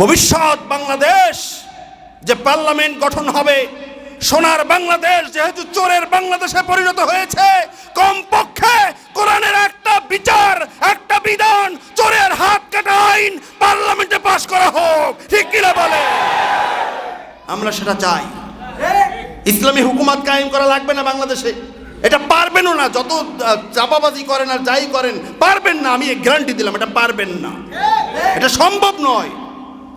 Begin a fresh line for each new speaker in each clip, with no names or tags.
ভবিষ্যৎ বাংলাদেশ যে পার্লামেন্ট গঠন হবে, সোনার বাংলাদেশ যেহেতু চোরের বাংলাদেশে পরিণত হয়েছে, কমপক্ষে কোরআনের একটা বিচার, একটা বিধান, চোরের হাত কাটা আইন পার্লামেন্টে পাশ করা হোক। ঠিক কিনা বলে? আমরা সেটা চাই। ইসলামী হুকুমাত কায়েম করা লাগবে না বাংলাদেশে? এটা পারবেনও না, যত চাপাবাজি করেন আর যাই করেন, পারবেন না। আমি গ্যারান্টি দিলাম, এটা পারবেন না। এটা সম্ভব নয়।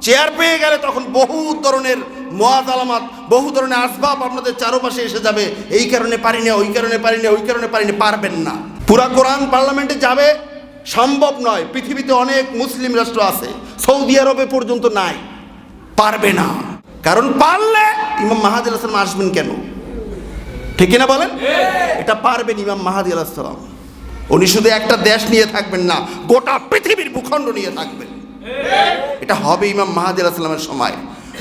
চেয়ার পেয়ে গেলে তখন বহু ধরনের মহাদ আলামাত বহু ধরনের আসবাব আপনাদের চারপাশে এসে যাবে। এই কারণে পারি না, ওই কারণে পারি না, ওই কারণে পারি না, পারবেন না। পুরা কোরআন পার্লামেন্টে যাবে, সম্ভব নয়। পৃথিবীতে অনেক মুসলিম রাষ্ট্র আছে, সৌদি আরবে পর্যন্ত নাই, পারবে না। কারণ পারলে ইমাম মাহাদির আসলাম আসবেন কেন? ঠিক না বলেন? এটা পারবেন ইমাম মাহাদি আলাহিসাল্লাম উনি শুধু একটা দেশ নিয়ে থাকবেন না, গোটা পৃথিবীর ভূখণ্ড নিয়ে থাকবেন। এটা হবে ইমাম মাহাদি আলাহিসাল্লামের সময়।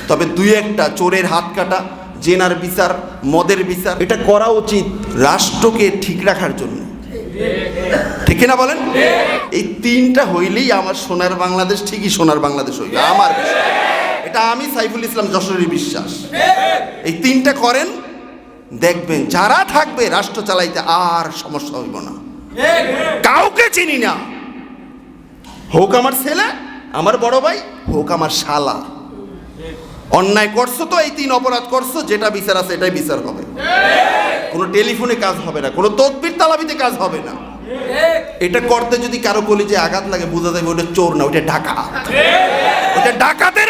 তবে দুই একটা, চোরের হাত কাটা, জেনার বিচার, মদের বিচার, এটা করা উচিত রাষ্ট্রকে ঠিক রাখার জন্য। ঠিক না বলেন? এই তিনটা হইলেই আমার সোনার বাংলাদেশ ঠিকই সোনার বাংলাদেশ হইবে, আমার এটা আমি সাইফুল ইসলাম যশোরের বিশ্বাস। এই তিনটা করেন, দেখবেন যারা থাকবে রাষ্ট্র চালাইতে আর সমস্যা হইব না। কাউকে চিনি না। হোক আমার ছেলে আমার বড় ভাই? হোক আমার শালা। অন্যায় করছ তো, এই তিন অপরাধ করছ, যেটা বিচার আছে এটাই বিচার হবে। কোনো টেলিফোনে কাজ হবে না, কোনো তদবির তালাবিতে কাজ হবে না। এটা করতে যদি কারও কলিজে আঘাত লাগে, বোঝা যাবে ওটা চোর না ওটা ঢাকা ওটা ডাকাতের